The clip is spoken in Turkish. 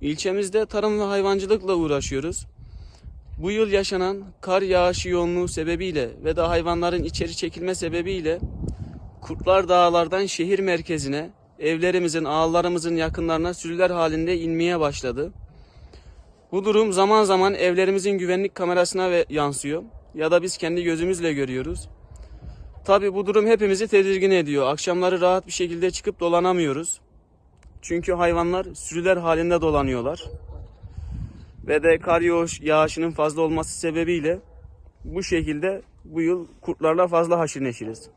İlçemizde tarım ve hayvancılıkla uğraşıyoruz. Bu yıl yaşanan kar yağışı yoğunluğu sebebiyle ve de hayvanların içeri çekilme sebebiyle Kurtlar Dağlar'dan şehir merkezine, evlerimizin, ağlarımızın yakınlarına sürüler halinde inmeye başladı. Bu durum zaman zaman evlerimizin güvenlik kamerasına ve yansıyor ya da biz kendi gözümüzle görüyoruz. Tabi bu durum hepimizi tedirgin ediyor. Akşamları rahat bir şekilde çıkıp dolanamıyoruz. Çünkü hayvanlar sürüler halinde dolanıyorlar. Ve de kar yağış, yağışının fazla olması sebebiyle bu şekilde bu yıl kurtlarla fazla haşır neşiriz.